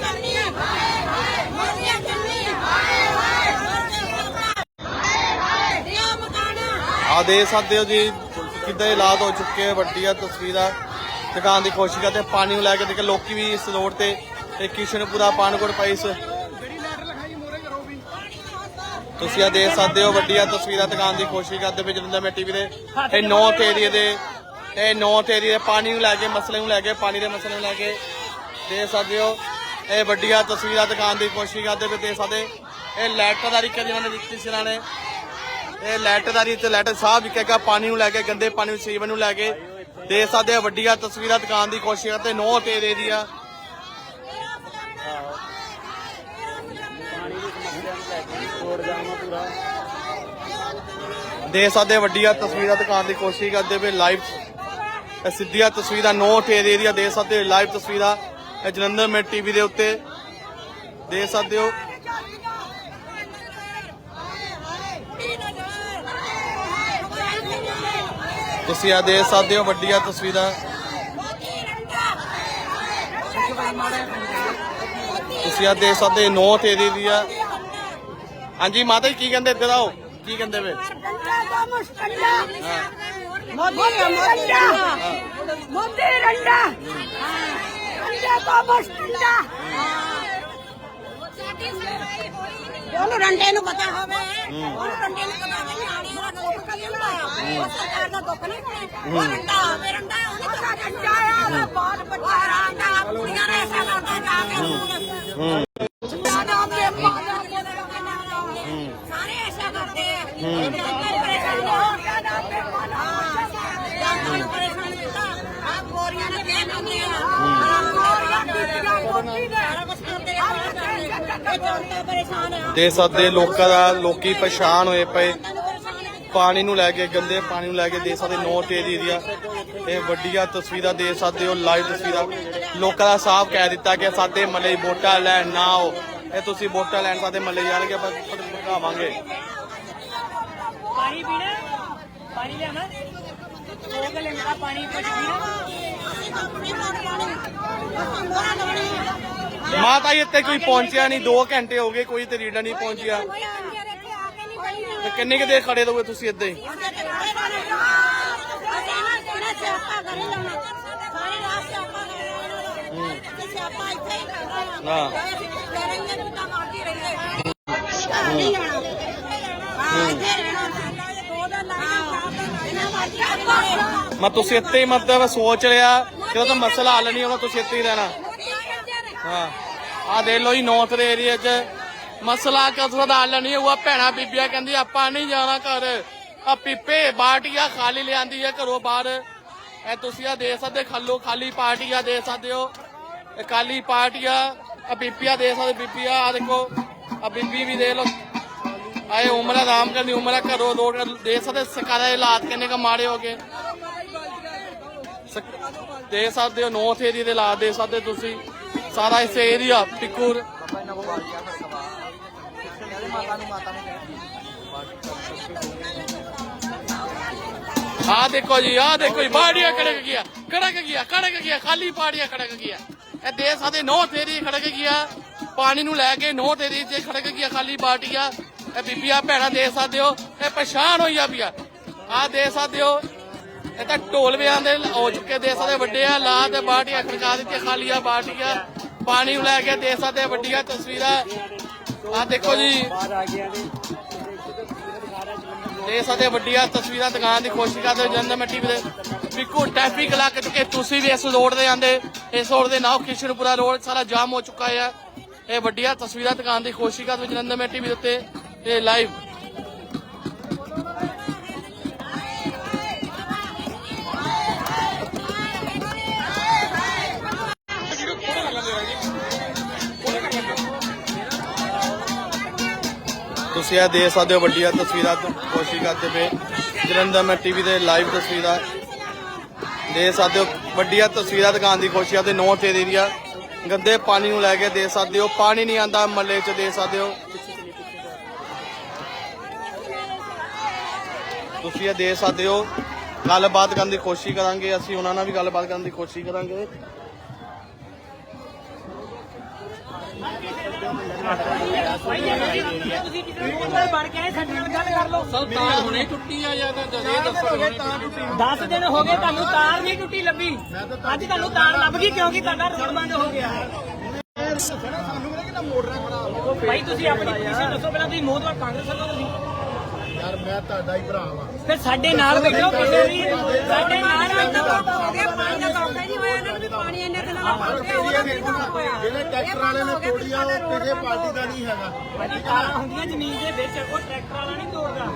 ਆ ਦੇ ਸਕਦੇ ਹੋ ਜੀ। ਕਿੱਦਾਂ ਹਾਲਾਤ ਹੋ ਚੁੱਕੇ ਆ ਵੱਡੀਆਂ ਤਸਵੀਰਾਂ ਦਿਖਾਉਣ ਦੀ ਕੋਸ਼ਿਸ਼ ਕਰਦੇ ਪਾਣੀ ਨੂੰ ਲੈ ਕੇ ਦੇਖ, ਲੋਕੀ ਵੀ ਇਸ ਰੋਡ ਤੇ ਤੇ ਕਿਸ਼ਨਪੁਰਾ, ਪਾਨਕੋਟ ਪਾਈਸ ਜਿਹੜੀ ਤੁਸੀਂ ਆ ਦੇਖ ਸਕਦੇ ਹੋ, ਵੱਡੀਆਂ ਤਸਵੀਰਾਂ ਦਿਖਾਉਣ ਦੀ ਕੋਸ਼ਿਸ਼ ਕਰਦੇ ਪਏ ਜਲੰਧਰ ਮੈਂ ਟੀਵੀ ਦੇ। ਇਹ ਨੌਰਥ ਏਰੀਆ ਦੇ, ਇਹ ਨੌਰਥ ਏਰੀਆ ਦੇ ਪਾਣੀ ਨੂੰ ਲੈ ਕੇ, ਮਸਲੇ ਨੂੰ ਲੈ ਕੇ, ਪਾਣੀ ਦੇ ਮਸਲੇ ਨੂੰ ਲੈ ਕੇ ਦੇਖ ਸਕਦੇ ਹੋ। ਇਹ ਵੱਡੀਆਂ ਤਸਵੀਰਾਂ ਦਿਖਾਉਣ ਦੀ ਕੋਸ਼ਿਸ਼ ਕਰਦੇ ਪਏ ਦੇਖ ਸਕਦੇ। ਇਹ ਲੈਟਰ ਦਾ ਰਿਕਾ ਜਿਹਨਾਂ ਦਿੱਤੀ ਸੀ ਇਹਨਾਂ ਨੇ ਇਹ ਲੈਟਰ ਦਾ ਤੇ ਲੈਟਰ ਸਾਹ ਵਿਕੇਗਾ ਪਾਣੀ ਨੂੰ ਲੈ ਕੇ, ਗੰਦੇ ਪਾਣੀ ਨੂੰ ਸੀਵਰ ਨੂੰ ਲੈ ਕੇ। ਦੇਖ ਸਕਦੇ ਹੋ ਵੱਡੀਆਂ ਤਸਵੀਰਾਂ ਦਿਖਾਉਣ ਦੀ ਕੋਸ਼ਿਸ਼ ਕਰਦੇ ਨੌਰਥ ਏਰੀਆ ਦੀਆਂ। ਦੇ ਸਕਦੇ ਵੱਡੀਆਂ ਤਸਵੀਰਾਂ ਦਿਖਾਉਣ ਦੀ ਕੋਸ਼ਿਸ਼ ਕਰਦੇ ਪਏ, ਲਾਈਵ। ਸਿੱਧੀਆਂ ਤਸਵੀਰਾਂ ਨੋ ਨੋਟ ਏਰੀਆ ਦੀਆਂ ਦੇ ਸਕਦੇ ਲਾਈਵ ਤਸਵੀਰਾਂ। ਇਹ ਜਲੰਧਰ ਮੇ ਟੀਵੀ ਦੇ ਉੱਤੇ। ਦੇ ਸਕਦੇ ਹੋ। ਤੁਸੀਂ ਆ ਦੇਖ ਸਕਦੇ ਹੋ ਵੱਡੀਆਂ ਤਸਵੀਰਾਂ। ਤੁਸੀਂ ਆ ਦੇ ਸਕਦੇ ਨੋਟ ਏਰੀਆ ਦੀਆਂ ਹਾਂਜੀ, ਮਾਤਾ ਜੀ, ਕੀ ਕਹਿੰਦੇ ਇੱਧਰ ਆਓ? ਕੀ ਕਹਿੰਦੇ ਵੇ? ਮੋਦੀ ਰੰਡਾ ਮੋਦੀ ਰੰਡਾ ਰੰਡਾ ਤੋਂ ਮਸਟੰਡਾ ਉਹਨੂੰ ਰੰਡੇ ਨੂੰ ਪਤਾ ਹੋਵੇ। ਉਹਨੂੰ ਰੰਡੇ ਨੂੰ ਪਤਾ ਹੋਵੇ ਨਿਆਣੇ ਉਹਦਾ ਦੁੱਖ ਕੱਢਦਾ ਉਹ ਸਰਕਾਰ ਦਾ ਦੁੱਖ ਨਹੀਂ ਉਹ ਰੰਡਾ ਹੋਵੇ ਰੰਡਾ ਉਹਨੇ ਪਤਾ ਰੰਡਾ ਆ ਉਹਦਾ ਬਹੁਤ ਬੱਚਾ ਰੰਡਾ ਕੁੜੀਆਂ ਨੇ ਐਸਾ ਕਰਦਾ ਜਾ ਕੇ ਹੂੰ। ਸਾਰੇ ਐਸਾ ਕਰਦੇ ਆ ਪਰੇਸ਼ਾਨ ਹੋ ਗਿਆ ਨਾ ਤੇ ਮਨ ਪਰੇਸ਼ਾਨ ਕੀਤਾ ਆ ਗੋਰੀਆਂ ਨੇ ਕਹਿ ਦਿੰਦੇ ਆ ਗੋਰੀਆਂ ਬੀਬੀਆਂ ਕੋਠੀ ਨੇ ਸਾਰਾ ਕੁਝ ਕਰਦੇ ਆ ਇਹ ਜਨਤਾ ਪਰੇਸ਼ਾਨ ਆ ਦੇ ਸਕਦੇ ਲੋਕਾਂ ਦਾ ਲੋਕੀ ਪਰੇਸ਼ਾਨ ਹੋਏ ਪਏ। ਪਾਣੀ ਨੂੰ ਲੈ ਕੇ ਗੰਦੇ ਪਾਣੀ ਨੂੰ ਲੈ ਕੇ ਦੇ ਸਕਦੇ ਨੋਟ ਏਰੀਆ ਦੀਆਂ। ਇਹ ਵੱਡੀਆਂ ਤਸਵੀਰਾਂ ਦੇ ਸਕਦੇ ਹੋ ਲਾਈਵ ਤਸਵੀਰਾਂ। ਲੋਕਾਂ ਦਾ ਸਾਫ਼ ਕਹਿ ਦਿੱਤਾ ਕਿ ਸਾਡੇ ਮੱਲੇ ਵੋਟਾਂ ਲੈਣ ਨਾ ਆਓ। ਇਹ ਤੁਸੀਂ ਵੋਟਾਂ ਲੈਣ ਸਾਡੇ ਮੱਲੇ ਜਾਣਗੇ ਆਪਾਂ ਭੜਕਾਵਾਂਗੇ ਪਾਣੀ ਪੀਣਾ? ਪਾਣੀ ਲੈਣਾ ਦੋ ਗਲੇ ਮੇਰਾ ਪਾਣੀ ਪੀਣਾ ਮਾਤਾ ਜੀ ਇੱਥੇ ਕੋਈ ਪਹੁੰਚਿਆ ਨਹੀਂ 2 ਘੰਟੇ ਹੋ ਗਏ ਕੋਈ ਤੇ ਰੀਡਾ ਨਹੀਂ ਪਹੁੰਚਿਆ। ਤੇ ਕਿੰਨੇ ਕੁ ਦੇਰ ਖੜੇ ਰਹੋਗੇ ਤੁਸੀਂ ਇੱਦਾਂ ਹੀ? ਹਾਂ। ਮੈਂ ਤੁਸੀਂ ਇੱਥੇ ਹੀ ਮਤਲਬ ਸੋਚ ਲਿਆ ਕਿ ਉਹ ਤਾਂ ਮਸਲਾ ਹੱਲ ਨਹੀਂ ਹੋਣਾ ਤੁਸੀਂ ਇੱਥੇ ਹੀ ਰਹਿਣਾ। ਹਾਂ। ਆ ਦੇ ਲੋ ਜੀ ਨੌਰਥ ਦੇ ਏਰੀਆ 'ਚ। ਮਸਲਾ ਕਸਰ ਹੱਲ ਨਹੀਂ ਹੋਊਗਾ? ਭੈਣਾ ਬੀਬੀਆਂ ਕਹਿੰਦੀ ਆਪਾਂ ਨਹੀਂ ਜਾਣਾ ਘਰ। ਆ ਪੀਪੇ ਬਾਟੀਆਂ ਖਾਲੀ ਲਿਆਂਦੀ ਹੈ ਘਰੋਂ ਬਾਹਰ। ਇਹ ਤੁਸੀਂ ਆ ਦੇ ਸਕਦੇ, ਖੱਲੋ ਖਾਲੀ ਪਾਰਟੀਆਂ ਦੇ ਸਕਦੇ ਹੋ। ਇਹ ਪਾਰਟੀਆਂ ਆ ਬੀਬੀਆਂ ਦੇ ਸਕਦੇ ਬੀਬੀਆਂ ਆ ਦੇਖੋ ਆ ਬੀਬੀ ਵੀ ਦੇ ਲੋ ਆਏ ਉਮਰ ਆਰਾਮ ਕਰਨੀ, ਉਮਰ ਘਰੋਂ ਰੋਡ ਦੇ ਸਕਦੇ ਸਰਕਾਰਾਂ ਹਾਲਾਤ ਕਿੰਨੇ ਕ ਮਾੜੇ ਹੋ ਗਏ। ਦੇ ਸਕਦੇ ਹੋ ਨੌਰਥ ਏਰੀਆ ਦੇ ਹਾਲਾਤ ਦੇ ਸਕਦੇ ਤੁਸੀਂ। ਸਾਰਾ ਇਸ ਏਰੀਆ ਪਿਕੂਰ ਆ ਦੇਖੋ ਜੀ ਆ ਦੇਖੋ ਜੀ, ਬਾੜੀਆਂ ਕੜਕ ਗਿਆ ਕੜਕ ਗਿਆ ਕੜਕ ਗਿਆ ਖਾਲੀ ਬਾੜੀਆਂ ਖੜਕ ਗਿਆ ਇਹ ਦੇ ਸਕਦੇ ਨੌਰਥ ਤੇਰੀ ਖੜਕ ਗਿਆ ਪਾਣੀ ਨੂੰ ਲੈ ਕੇ ਨੌਰਥ ਤੇਰੀ 'ਚ ਖੜਕ ਗਿਆ ਖਾਲੀ ਬਾਟੀਆਂ ਇਹ ਬੀਬੀਆਂ, ਭੈਣਾਂ ਦੇ ਸਕਦੇ ਹੋ, ਇਹ ਪਛਾਣ ਹੋਈਆ ਪਿਆ ਆ ਦੇ ਸਕਦੇ ਹੋ ਇਹ ਤਾਂ ਢੋਲ ਵਿਆਂ ਦੇ ਹੋ ਚੁੱਕੇ ਦੇ ਵੱਡੇ ਆ ਲਾ ਤੇ ਬਾਟੀਆਂ, ਖੜਕਾ ਦਿੱਤੀਆਂ ਖਾਲੀਆਂ ਬਾਟੀਆਂ, ਪਾਣੀ ਲੈ ਕੇ ਦੇ ਵੱਡੀਆਂ ਤਸਵੀਰਾਂ। ਆ ਦੇਖੋ ਜੀ। ਦੇ ਵੱਡੀਆਂ ਤਸਵੀਰਾਂ ਦੁਕਾਨ ਦੀ ਕੋਸ਼ਿਸ਼ ਕਰਦੇ ਜਨਮ ਮੈਂ ਟੀਵੀ ਦੇ ਬਿਲਕੁਲ ਟ੍ਰੈਫਿਕ ਲੱਗ ਚੁੱਕੇ ਤੁਸੀਂ ਵੀ ਇਸ ਰੋਡ ਦੇ ਆਂਦੇ ਇਸ ਰੋਡ ਦੇ ਨਾਲ ਕਿਸ਼ਨਪੁਰਾ ਰੋਡ ਸਾਰਾ ਜਾਮ ਹੋ ਚੁੱਕਾ ਹੈ ਇਹ ਵੱਡੀਆਂ ਤਸਵੀਰਾਂ ਦੁਕਾਨ ਦੀ ਕੋਸ਼ਿਸ਼ ਕਰਦੇ ਜਨਮ ਟੀਵੀ ਦੇ ਉੱਤੇ। ਇਹ ਲਾਈਵ ਤੁਸੀਂ ਇਹ ਦੇਖ ਸਕਦੇ ਹੋ ਵੱਡੀਆਂ ਤਸਵੀਰਾਂ ਤੋਂ। ਕੋਸ਼ਿਸ਼ ਕਰਦੇ ਪਏ ਜਲੰਧਰ ਮੈਂ ਟੀਵੀ ਤੇ ਲਾਈਵ ਤਸਵੀਰਾਂ। ਦੇਖ ਸਕਦੇ ਹੋ, ਵੱਡੀਆਂ ਤਸਵੀਰਾਂ ਦਿਖਾਉਣ ਦੀ ਕੋਸ਼ਿਸ਼ ਕਰਦੇ ਨੌਰਥ ਏਰੀਆ ਗੰਦੇ ਪਾਣੀ ਨੂੰ ਲੈ ਕੇ ਦੇਖ ਸਕਦੇ ਹੋ, ਪਾਣੀ ਨਹੀਂ ਆਂਦਾ ਮੱਲੇ 'ਚ, ਦੇਖ ਸਕਦੇ ਹੋ। ਤੁਸੀਂ ਇਹ ਦੇਖ ਸਕਦੇ ਹੋ, ਗੱਲਬਾਤ ਕਰਨ ਦੀ ਕੋਸ਼ਿਸ਼ ਕਰਾਂਗੇ ਅਸੀਂ, ਉਹਨਾਂ ਨਾਲ ਵੀ ਗੱਲਬਾਤ ਕਰਨ ਦੀ ਕੋਸ਼ਿਸ਼ ਕਰਾਂਗੇ ਭਾਈ ਜੇ ਤੁਸੀਂ ਬਣ ਕੇ ਸਾਡੇ ਨਾਲ ਗੱਲ ਕਰ ਲਓ ਸਰ ਤਾਰ ਹੁਣੇ ਟੁੱਟੀ ਆ ਜਾਂ ਤਾਂ ਇਹ ਦੱਸੋ ਹੁਣੇ ਟੁੱਟੀ 10 ਦਿਨ ਹੋ ਗਏ ਤੁਹਾਨੂੰ ਤਾਰ ਨਹੀਂ ਟੁੱਟੀ ਲੱਭੀ। ਅੱਜ ਤੁਹਾਨੂੰ ਤਾਰ ਲੱਭ ਗਈ ਕਿਉਂਕਿ ਤੁਹਾਡਾ ਰੋਡ ਬੰਦ ਹੋ ਗਿਆ ਹੈ। ਸਾਨੂੰ ਕਹਿੰਦੇ ਕਿ ਮੋਟਰਾਂ ਖਰਾਬ ਭਾਈ ਤੁਸੀਂ ਆਪਣੀ ਪੋਜੀਸ਼ਨ ਦੱਸੋ ਪਹਿਲਾਂ ਤੁਸੀਂ ਕਾਂਗਰਸ ਵੱਲੋਂ ਤੁਸੀਂ? ਯਾਰ ਮੈਂ ਤੁਹਾਡਾ ਹੀ ਭਰਾ ਵਾਂ। ਫਿਰ ਸਾਡੇ ਨਾਲ ਬੈਠੋ ਕਿਸੇ ਵੀ ਸਾਡੇ ਨਾਲ ਕੰਮ ਹੋ ਗਿਆ ਪਾਣੀ ਦਾ ਕੰਮ ਹੀ ਨਹੀਂ ਹੋਇਆ ਇਹਨਾਂ ਨੂੰ ਵੀ ਪਾਣੀ ਇੰਨੇ ਦਿਨਾਂ ਦਾ ਭਰ ਗਿਆ ਉਹਦਾ ਵੀ ਕੰਮ ਹੋਇਆ? ਜਿਹੜੇ ਟਰੈਕਟਰ ਵਾਲੇ ਨੇ ਤੋੜੀ ਆ ਉਹ ਕਿਸੇ ਪਾਰਟੀ ਦਾ ਨਹੀਂ ਹੈਗਾ। ਭਾਜੀ ਤਾਰਾਂ ਹੁੰਦੀਆਂ ਜ਼ਮੀਨ ਦੇ ਵਿੱਚ ਉਹ ਟਰੈਕਟਰ ਵਾਲਾ ਨਹੀਂ ਤੋੜਦਾ।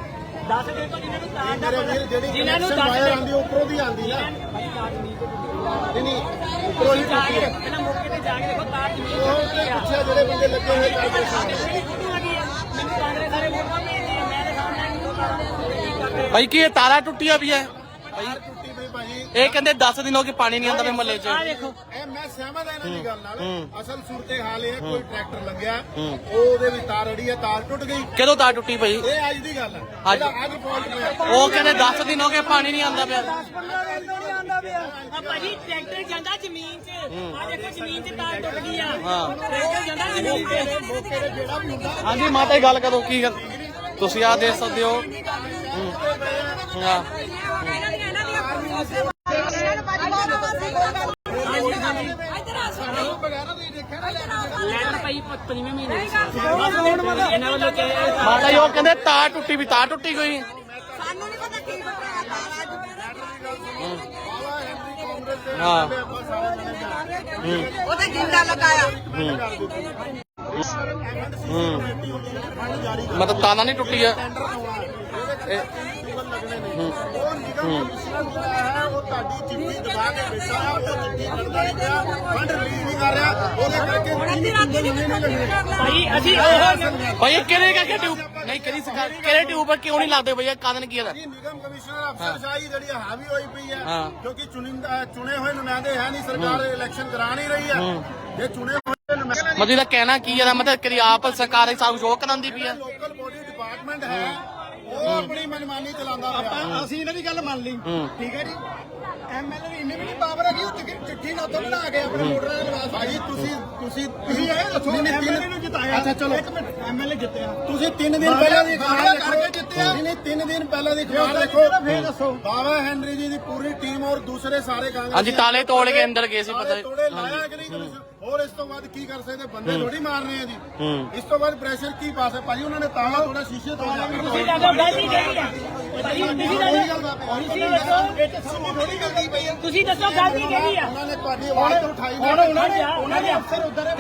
ਦੱਸ ਦੇ ਤੋਂ ਜਿਨ੍ਹਾਂ ਨੂੰ ਤਾਰ ਦਾ ਮੇਰੇ ਵੀਰ ਜਿਹੜੀ ਜਿਨ੍ਹਾਂ ਨੂੰ ਕਨੈਕਸ਼ਨ ਦੱਸ ਵਾਇਰ ਦੇ। ਆਂਦੀ ਉੱਪਰੋਂ ਦੀ ਆਂਦੀ ਨਾ। ਭਾਈ ਤਾਰ ਜ਼ਮੀਨ ਤੇ ਟੁੱਟੀ ਨਹੀਂ ਨਹੀਂ ਉੱਪਰੋਂ ਹੀ ਜਾ ਟੁੱਟੀ ਕੇ ਹੈ। ਪਹਿਲਾਂ ਮੌਕੇ ਤੇ ਜਾ ਕੇ ਦੇਖੋ ਤਾਰ ਜ਼ਮੀਨ ਉਹ ਤੇ ਤੇ ਟੁੱਟੀ ਆ ਪੁੱਛਿਆ ਜਿਹੜੇ ਬੰਦੇ ਲੱਗੇ ਹੋਏ ਕਾਰਪੋਰੇਸ਼ਨ ਮੇਰੀ ਫੋਟੋ ਆ ਗਈ ਆ। ਮੈਨੂੰ ਕਾਂਗਰਸ ਸਾਰੇ ਵੋਟਾਂ ਭੇਜਦੇ ਆ ਮੈਂ ਦੇ ਸਾਹਮਣੇ ਨਹੀਂ ਤਾਰਾਂ ਭਾਈ ਕੀ ਇਹ ਤਾਰਾਂ ਟੁੱਟੀਆਂ ਵੀ ਹੈ ਪਈ ਭਾਜੀ। ਇਹ ਕਹਿੰਦੇ 10 ਦਿਨ ਹੋ ਗਏ ਪਾਣੀ ਨਹੀਂ ਆਉਂਦਾ ਵੇ ਮਹੱਲੇ 'ਚ। ਆ ਦੇਖੋ। ਇਹ ਮੈਂ ਸਹਿਮਤ ਹਾਂ ਇਹਨਾਂ ਦੀ ਗੱਲ ਨਾਲ। ਅਸਲ ਸੂਰਤੇ ਹਾਲ ਇਹ ਹੈ ਕੋਈ ਟਰੈਕਟਰ ਲੱਗਿਆ ਉਹ ਉਹਦੇ ਵਿੱਚ ਤਾਰ ਅੜੀ ਹੈ ਤਾਰ ਟੁੱਟ ਗਈ। ਕਦੋਂ ਤਾਰ ਟੁੱਟੀ ਭਾਈ? ਇਹ ਅੱਜ ਦੀ ਗੱਲ ਹੈ। ਅੱਜ। ਅੱਜ ਫਾਲਟ ਪਿਆ ਉਹ ਕਹਿੰਦੇ 10 ਦਿਨ ਹੋ ਗਏ ਪਾਣੀ ਨਹੀਂ ਆਉਂਦਾ ਪਿਆ। ਆ ਭਾਜੀ ਟਰੈਕਟਰ ਜਾਂਦਾ ਜ਼ਮੀਨ 'ਚ। ਆ ਦੇਖੋ ਜ਼ਮੀਨ 'ਚ ਤਾਰ ਟੁੱਟ ਗਈ ਆ। ਟਰੈਕਟਰ ਜਾਂਦਾ ਜ਼ਮੀਨ 'ਤੇ ਹਾਂਜੀ ਮਾਤਾ ਜੀ ਗੱਲ ਕਰੋ ਕੀ ਗੱਲ? ਤੁਸੀਂ ਆ ਦੇਖ ਸਕਦੇ ਹੋ। ਹੂੰ। ਹਾਂ। ਮਾਤਾ ਜੀ ਉਹ ਕਹਿੰਦੇ ਤਾਰ ਟੁੱਟੀ ਵੀ ਤਾਰ ਟੁੱਟੀ ਕੋਈ? ਸਾਨੂੰ ਨਹੀਂ ਪਤਾ ਕੀ ਬਤਾਇਆ ਤਾਰਾ ਅੱਜ ਹਾਂ। ਉਹਦਾ ਜਿੰਦਾ ਲਗਾਇਆ। ਹੂੰ। ਮਤਲਬ ਤਾਰਾਂ ਨਹੀਂ ਟੁੱਟੀਆਂ ਇਹ- ਉਹ ਨਿਗਮ ਕਮਿਸ਼ਨਰ ਜਿਹੜਾ ਹੈ ਉਹ ਤੁਹਾਡੀ ਚਿੱਠੀ ਦਬਾ ਕੇ ਬੈਠਾ ਹੈ ਉਹ ਚਿੱਠੀ ਕਰਦਾ ਨਹੀਂ ਪਿਆ ਫੰਡ ਰਿਲੀਜ਼ ਨਹੀਂ ਕਰ ਰਿਹਾ ਉਹਦੇ ਕਰਕੇ ਅੱਧੀ ਰਾਤੀ ਦੀ ਨਹੀਂ ਲੱਗਣੇ ਭਾਈ ਅਸੀਂ ਉਹ ਭਾਈ ਇਹ ਕਿਹੜੇ ਕਰਕੇ ਟਿਊਬ ਨਹੀਂ ਕਿਹੜੀ ਸਰਕਾਰ ਕਿਹੜੇ ਟਿਊਬ ਕਿਉਂ ਨਹੀਂ ਲੱਗਦੇ ਭਈਆ ਕਾਰਨ ਕੀ ਹੈ ਨਿਗਮ ਕਮਿਸ਼ਨਰ ਅਫਸਰਸ਼ਾਹੀ ਜਿਹੜੀ ਹਾਵੀ ਹੋਈ ਪਈ ਹੈ। ਕਿਉਂਕਿ ਚੁਣਿੰਦਾ ਚੁਣੇ ਹੋਏ ਨੁਮਾਇੰਦੇ ਹੈ ਨਹੀਂ ਸਰਕਾਰ ਇਲੈਕਸ਼ਨ ਕਰਾ ਨਹੀਂ ਰਹੀ ਹੈ। ਜੇ ਚੁਣੇ ਮਤਲਬ ਇਹਦਾ ਕਹਿਣਾ ਕੀ ਹੈ ਮਤਲਬ ਕਿ ਆਪ ਸਰਕਾਰ ਇਹ ਸਭ ਸ਼ੋਅ ਕਰਾਉਂਦੀ ਪਈ ਹੈ ਲੋਕਲ ਬੋਡੀ ਡਿਪਾਰਟਮੈਂਟ ਹੈ ਉਹ ਆਪਣੀ ਮਨਮਾਨੀ ਚਲਾਉਂਦਾ ਪਿਆ ਅਸੀਂ ਇਹਨਾਂ ਦੀ ਗੱਲ ਮੰਨ ਲਈ। ਠੀਕ ਹੈ ਜੀ? ਐਮਐਲਏ ਇੰਨੀ ਵੀ ਨਹੀਂ ਪਾਵਰ ਹੈ ਕਿ ਉਹ ਚਿੱਠੀ- ਨਾ ਉੱਥੋਂ ਬਣਾ ਕੇ ਆਪਣੇ ਮੋਟਰਾਂ ਦੇ ਲਵਾ ਭਾਈ ਤੁਸੀਂ ਤੁਸੀਂ ਤੁਸੀਂ ਇਹ ਦੱਸੋ ਐਮਐਲਏ ਨੂੰ ਜਿਤਾਇਆ। ਅੱਛਾ ਚਲੋ। ਇੱਕ ਮਿੰਟ ਐਮਐਲਏ ਜਿੱਤਿਆ। ਤੁਸੀਂ 3 ਦਿਨ ਪਹਿਲਾਂ ਦੀ ਅਖਬਾਰ ਕਰਕੇ ਜਿੱਤਿਆ। ਨਹੀਂ 3 ਦਿਨ ਪਹਿਲਾਂ ਦੀ ਅਖਬਾਰ ਦੇਖੋ। ਫੇਰ ਦੱਸੋ। ਬਾਬਾ ਹੈਨਰੀ ਜੀ ਦੀ ਪੂਰੀ ਟੀਮ ਔਰ ਦੂਸਰੇ ਸਾਰੇ ਕਾਂਗਰਸ ਹਾਂਜੀ ਤਾਲੇ ਤੋੜ ਕੇ ਅੰਦਰ ਗਏ ਸੀ ਪਤਾ ਤੋੜੇ ਲਾਇਆ ਕਿ ਨਹੀਂ ਤੁਸੀਂ? ਹੋਰ ਇਸ ਤੋਂ ਬਾਅਦ ਕੀ ਕਰ ਸਕਦੇ? ਬੰਦੇ ਥੋੜੀ ਮਾਰਨੇ ਆ ਜੀ। ਇਸ ਤੋਂ ਬਾਅਦ ਪ੍ਰੈਸ਼ਰ ਕੀ ਪਾ ਸਕਦੇ? ਭਾਜੀ ਉਹਨਾਂ ਨੇ ਤਾਲਾ ਥੋੜਾ ਸ਼ੀਸ਼ੇ ਤੋੜਿਆ ਤੁਸੀਂ ਦੱਸੋ ਗਲਤੀ ਕਿਹੜੀ ਆ ਭਾਈ ਤੁਸੀਂ ਦੱਸੋ। ਥੋੜੀ ਗਲਤੀ ਪਈ ਹੈ। ਤੁਸੀਂ ਦੱਸੋ ਗਲਤੀ ਕਿਹੜੀ ਆ। ਉਹਨਾਂ ਨੇ ਤੁਹਾਡੀ ਆਵਾਜ਼ ਤੋਂ ਉਠਾਈ ਹੁਣ ਉਹਨਾਂ ਦੇ ਉਹਨਾਂ ਦੇ ਅਫਸਰ ਉਧਰ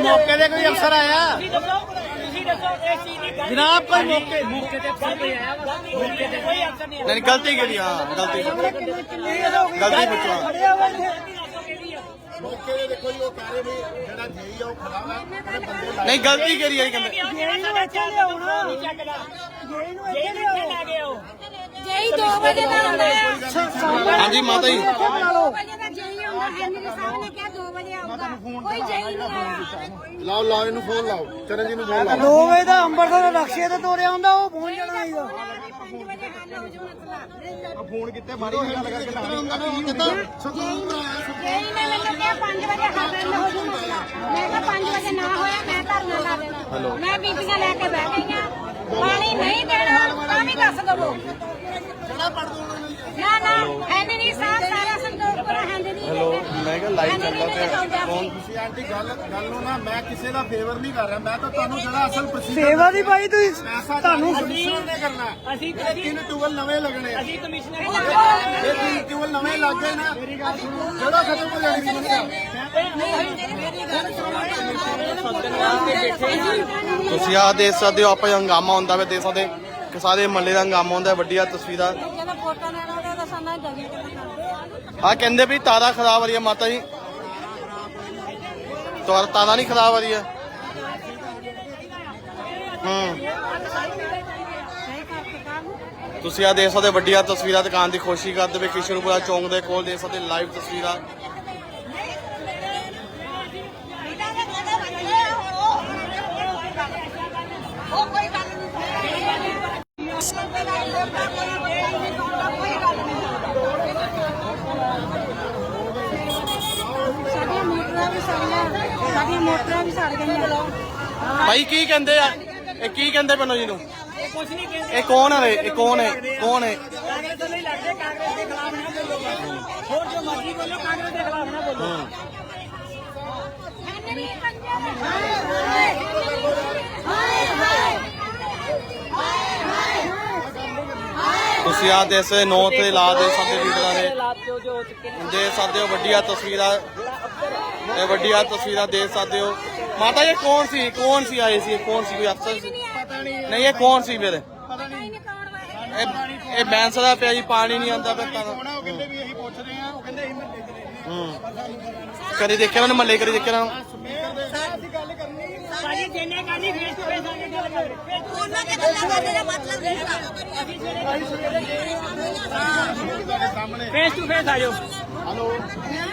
ਮੌਕੇ ਤੇ ਕੋਈ ਅਫਸਰ ਆਇਆ? ਤੁਸੀਂ ਦੱਸੋ। ਤੁਸੀਂ ਦੱਸੋ ਇਸ ਚੀਜ਼ ਦੀ ਗੱਲ ਜਨਾਬ ਕੋਈ ਮੌਕੇ ਮੌਕੇ ਤੇ ਅਫਸਰ ਕੋਈ ਆਇਆ? ਮੌਕੇ ਤੇ ਕੋਈ ਅਫਸਰ ਨਹੀਂ ਆਇਆ। ਨਹੀਂ ਗਲਤੀ ਕਿਹੜੀ ਹਾਂ ਗਲਤੀ ਗਲਤੀ ਪੁੱਛੋ। ਤੇ ਦੇਖੋ ਜੀ ਉਹ ਕਹਿ ਰਹੇ ਵੀ ਜਿਹੜਾ ਜੇਈ ਬੰਦੇ ਲਾਏ ਨਹੀਂ ਗਲਤੀ ਕਿਹੜੀ ਹੈ ਕਹਿੰਦੇ ਜੇਈ 2 ਵਜੇ ਦਾ ਆਉਂਦਾ ਹੈ ਹਾਂਜੀ ਮਾਤਾ ਜੀ। 2 ਵਜੇ ਦਾ ਜੇਈ ਆਉਂਦਾ ਨੇ ਕਿਹਾ 2 ਵਜੇ ਆਊਗਾ ਕੋਈ ਜੇਈ ਨਹੀਂ ਆਇਆ। ਲਾਓ ਲਾਓ ਇਹਨੂੰ ਫੋਨ ਲਾਓ। ਚਰਨਜੀਤ ਨੂੰ ਫੋਨ ਲਾਓ। ਦੋ ਵਜੇ ਦਾ ਅੰਬਰਸਰ ਰਕਸ਼ੇ ਤੇ ਤੋਰਿਆ ਹੁੰਦਾ ਉਹ ਪਹੁੰਚ ਜਾਣਾ ਸੀਗਾ। 5 ਵਜੇ ਹੱਲ ਹੋ ਜੂ ਮਸਲਾ। ਫੋਨ ਕਿੱਥੇ ਮਾਰੀ ਗੱਲ ਕਰਕੇ ਲਾਣੀ ਕਿੱਦਾਂ ਸਕੂਲ ਜੇਈ ਨੇ ਮੈਨੂੰ ਕਿਹਾ 5 ਵਜੇ ਹੱਲ ਹੋ ਜੂ ਮਸਲਾ ਮੈਂ ਕਿਹਾ 5 ਵਜੇ ਨਾ ਹੋਇਆ ਮੈਂ ਧਰਨਾ ਲਾ ਦੇਣਾ। ਮੈਂ ਬੀਬੀਆਂ ਲੈ ਕੇ ਬਹਿ ਗਈਆਂ ਪਾਣੀ ਨਹੀਂ ਦੇਣਾ ਤਾਂ ਵੀ ਦੱਸ ਦਵੋ। ਨਾ ਨਾ ਹੈਨਰੀ ਸਾਹਿਬ ਸਾਰਾ ਸੰਤੋਖਪੁਰ ਹੈਨਰੀ ਹੈਲੋ ਕਿਹਾ ਲਾਈਵ ਚੱਲਦਾ ਪਿਆ। ਫੋਨ ਤੁਸੀਂ ਆਂਟੀ ਗੱਲ ਗੱਲ ਨੂੰ ਨਾ ਮੈਂ ਕਿਸੇ ਦਾ ਫੇਵਰ ਨਹੀਂ ਕਰ ਰਿਹਾ। ਮੈਂ ਤਾਂ ਤੁਹਾਨੂੰ ਜਿਹੜਾ ਅਸਲ ਪ੍ਰੋਸੀਜਰ ਸੇਵਾ ਦੀ ਭਾਈ ਤੁਸੀਂ ਤੁਹਾਨੂੰ ਕਮਿਸ਼ਨਰ ਨੇ ਕਰਨਾ। ਅਸੀਂ ਤਿੰਨ ਟੂਵਲ ਨਵੇਂ ਲੱਗਣੇ? ਆ ਅਸੀਂ ਕਮਿਸ਼ਨਰ ਇਹ ਤਿੰਨ ਟੂਵਲ ਨਵੇਂ ਲੱਗ ਗਏ ਨਾ। ਜਿਹੜਾ ਖਤਮ ਹੋ ਜਾਣੀ ਸਮੱਸਿਆ ਤੁਸੀਂ ਆ ਦੇਖ ਸਕਦੇ ਹੋ ਆਪਾਂ ਇਹ ਹੰਗਾਮਾ ਹੁੰਦਾ ਵੇ ਦੇਖ ਸਕਦੇ ਕਿ ਸਾਰੇ ਮਹੱਲੇ ਦਾ ਹੰਗਾਮਾ ਹੁੰਦਾ ਵੱਡੀਆਂ ਤਸਵੀਰਾਂ ਜਦੋਂ ਵੋਟਾਂ ਲੈਣਾ ਉਹਦਾ ਤਾਂ ਸਾਨੂੰ ਜਗੀ ਕੇ ਆ ਕਹਿੰਦੇ ਵੀ ਤਾਰਾ ਖਰਾਬ ਆ ਰਹੀ ਹੈ ਮਾਤਾ ਜੀ। ਤੁਹਾਡਾ ਤਾਰਾ ਨਹੀਂ ਖਰਾਬ ਆ ਰਹੀ ਹੈ। ਹੂੰ ਤੁਸੀਂ ਆ ਦੇਖ ਸਕਦੇ ਵੱਡੀਆਂ ਤਸਵੀਰਾਂ ਦੁਕਾਨ ਦੀ ਕੋਸ਼ਿਸ਼ ਕਰਦੇ ਵੇ ਕਿਸ਼ਨਪੁਰਾ ਚੌਂਕ ਦੇ ਕੋਲ ਦੇਖ ਸਕਦੇ ਲਾਈਵ ਤਸਵੀਰਾਂ। ਉਹ ਕੋਈ ਗੱਲ ਨਹੀਂ। ਸਾਡੀਆਂ ਮੋਟਰਾਂ ਵੀ ਸੜ ਗਈਆਂ। ਭਾਈ ਕੀ ਕਹਿੰਦੇ ਆ? ਇਹ ਕੀ ਕਹਿੰਦੇ ਪੈਨੋ ਜੀ ਨੂੰ? ਇਹ ਕੁਛ ਨਹੀਂ ਕਹਿੰਦੇ। ਇਹ ਕੌਣ ਹੈ ਇਹ ਕੌਣ ਹੈ? ਕੌਣ ਹੈ? ਕਾਂਗਰਸ ਤੋਂ ਨਹੀਂ ਲੜਦੇ ਕਾਂਗਰਸ ਦੇ ਖਿਲਾਫ ਨਾ ਬੋਲੋ। ਬਸ। ਹੋਰ ਜੋ ਮਰਜ਼ੀ ਬੋਲੋ ਕਾਂਗਰਸ ਦੇ ਖਿਲਾਫ ਨਾ ਬੋਲੋ। ਤੁਸੀਂ ਆ ਦੇਸ ਨੌ ਤੇ ਲਾ ਦੇ ਸਾਡੇ ਚੁੱਕੇ ਨੇ। ਦੇ ਸਕਦੇ ਹੋ ਵੱਡੀਆਂ ਤਸਵੀਰਾਂ ਇਹ ਵੱਡੀਆਂ ਤਸਵੀਰਾਂ ਦੇ ਸਕਦੇ ਹੋ। ਮਾਤਾ ਇਹ ਕੌਣ ਸੀ? ਕੌਣ ਸੀ ਆਏ ਸੀ? ਇਹ ਕੌਣ ਸੀ? ਕੋਈ ਅਫਸਰ ਸੀ? ਪਤਾ ਨਹੀਂ ਨਹੀਂ ਇਹ ਕੌਣ ਸੀ ਫਿਰ ਪਤਾ ਨਹੀਂ ਇਹ ਇਹ ਬੈਂਸ ਦਾ ਪਿਆ ਜੀ ਪਾਣੀ ਨਹੀਂ ਆਉਂਦਾ ਪਿਆ ਤਾਂ ਆ ਉਹ ਕਹਿੰਦੇ ਵੀ ਅਸੀਂ ਪੁੱਛਦੇ ਆ ਉਹ ਕਹਿੰਦੇ ਅਸੀਂ ਮੱਲੇ ਚ ਰਹਿੰਦੇ ਹੂੰ। ਕਰੀ ਦੇਖਿਆ ਉਹਨੇ ਮੱਲੇ ਕਰੀ ਦੇਖਿਆ ਨਾ? ਗੱਲ ਕਰਨੀ ਭਾਜੀ ਜਿੰਨੇ ਕਾਜੀ ਫੇਸ ਟੂ ਫੇਸ ਆ ਕੇ ਗੱਲ ਕਰੋ। ਉਹਨਾਂ ਦੇ ਗੱਲਾਂ ਕਰਦੇ ਦਾ ਮਤਲਬ ਨਹੀਂ ਸਾਹਮਣੇ। ਫੇਸ ਟੂ ਫੇਸ ਆ ਜਾਓ। ਹਲੋ। ਆ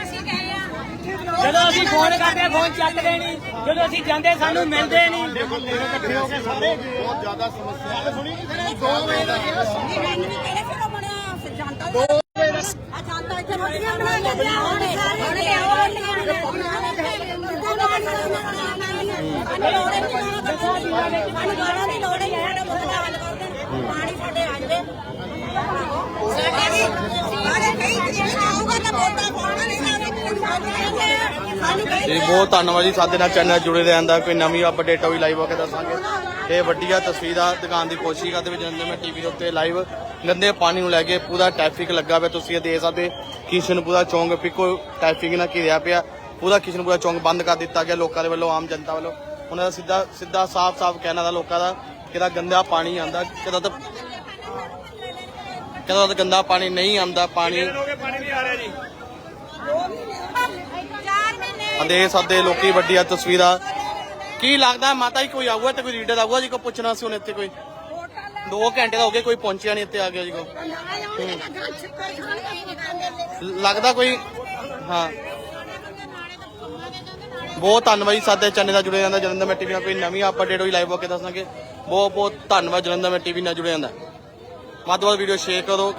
ਜਦੋਂ ਅਸੀਂ ਫੋਨ ਕਰਦੇ, ਫੋਨ ਚੱਕਦੇ ਨਹੀਂ ਜਦੋਂ ਅਸੀਂ ਜਾਂਦੇ, ਸਾਨੂੰ ਮਿਲਦੇ ਨਹੀਂ ਇਕੱਠੇ ਹੋ ਕੇ ਸਾਰੇ ਬਹੁਤ ਜ਼ਿਆਦਾ ਸਮੱਸਿਆ ਸੁਣੀ ਦੋ ਵਜੇ ਦਾ ਕਿਹਾ ਸੀ। ਕਿਹੜੇ ਸਿਰੋਂ ਬਣਿਆ ਸਿਧਾਂਤਾਂ ਦੋ ਆ ਜਨਤਾ ਇੱਥੇ ਰੋਟੀਆਂ ਬਣਾ ਕੇ ਦਿਆ ਹੁਣ ਹੁਣ ਲੋੜ ਪਾਣੀ ਸਾਡੇ ਆ ਜਾਵੇ ਸਾਡੇ ਵੀ ਸਾਡੇ ਕਈ ਜਿਹੜੇ ਆਊਗਾ ਤਾਂ ਵੋਟਾਂ ਪਾਉਣਾ ਨਹੀਂ ਆਵੇ ਬਹੁਤ ਧੰਨਵਾਦ ਜੀ, ਸਾਡੇ ਨਾਲ ਚੈਨਲ ਜੁੜੇ ਰਹਿਣ ਦਾ, ਕੋਈ ਨਵੀਂ ਅਪਡੇਟ ਹੋਈ ਲਾਈਵ ਹੋ ਕੇ ਦੱਸਾਂਗੇ। ਇਹ ਵੱਡੀਆਂ ਤਸਵੀਰਾਂ ਦਿਖਾਉਣ ਦੀ ਕੋਸ਼ਿਸ਼ ਕਰਦੇ ਵਿੱਚ ਜਨਰਲ ਮੈਂ ਟੀਵੀ ਦੇ ਉੱਤੇ ਲਾਈਵ ਗੰਦੇ ਪਾਣੀ ਨੂੰ ਲੈ ਕੇ ਪੂਰਾ ਟ੍ਰੈਫਿਕ ਲੱਗਾ ਪਿਆ, ਤੁਸੀਂ ਇਹ ਦੇਖ ਸਕਦੇ, ਕਿਸ਼ਨਪੁਰਾ ਚੌਂਕ ਪਿੱਕੋ ਟ੍ਰੈਫਿਕ ਨਾਲ ਘਿਰਿਆ ਪਿਆ। ਪੂਰਾ ਕਿਸ਼ਨਪੁਰਾ ਚੌਂਕ ਬੰਦ ਕਰ ਦਿੱਤਾ ਗਿਆ, ਲੋਕਾਂ ਦੇ ਵੱਲੋਂ, ਆਮ ਜਨਤਾ ਵੱਲੋਂ। ਉਹਨਾਂ ਦਾ ਸਿੱਧਾ ਸਿੱਧਾ ਸਾਫ਼-ਸਾਫ਼ ਕਹਿਣਾ ਦਾ ਲੋਕਾਂ ਦਾ ਕਿਹਦਾ ਗੰਦਾ ਪਾਣੀ ਆਂਦਾ ਕਿਹਦਾ ਤਾਂ ਕਿਹਦਾ ਤਾਂ ਗੰਦਾ ਪਾਣੀ ਨਹੀਂ ਆਂਦਾ ਪਾਣੀ ਚਾਰ ਮਹੀਨੇ ਆ ਦੇਖ ਸਕਦੇ ਲੋਕੀ ਵੱਡੀਆਂ ਤਸਵੀਰਾਂ। ਕੀ ਲੱਗਦਾ ਮਾਤਾ ਜੀ, ਕੋਈ ਆਊਗਾ ਤੇ ਕੋਈ ਰੀਡਰ ਆਊਗਾ ਜੀ ਕੋ ਪੁੱਛਣਾ ਸੀ ਹੁਣ ਇੱਥੇ ਕੋਈ? 2 ਘੰਟੇ ਦਾ ਹੋ ਗਏ, ਕੋਈ ਪਹੁੰਚਿਆ ਨਹੀਂ ਇੱਥੇ ਆ ਗਿਆ ਜੀ ਕੋ ਲੱਗਦਾ ਕੋਈ, ਹਾਂ। ਬਹੁਤ ਧੰਨਵਾਦ ਜੀ, ਸਾਡੇ ਚੈਨਲ ਨਾਲ ਜੁੜੇ ਜਾਂਦਾ ਜਲੰਧਰ ਮੈਂ ਟੀਵੀ ਨਾਲ ਕੋਈ ਨਵੀਂ ਅਪਡੇਟ ਹੋਈ ਲਾਈਵ ਹੋ ਕੇ ਦੱਸਾਂਗੇ। ਬਹੁਤ ਬਹੁਤ ਧੰਨਵਾਦ ਜਲੰਧਰ ਮੈਂ ਟੀਵੀ ਨਾਲ ਜੁੜੇ ਜਾਂਦਾ ਵੱਧ ਤੋਂ ਵੱਧ ਵੀਡੀਓ ਸ਼ੇਅਰ ਕਰੋ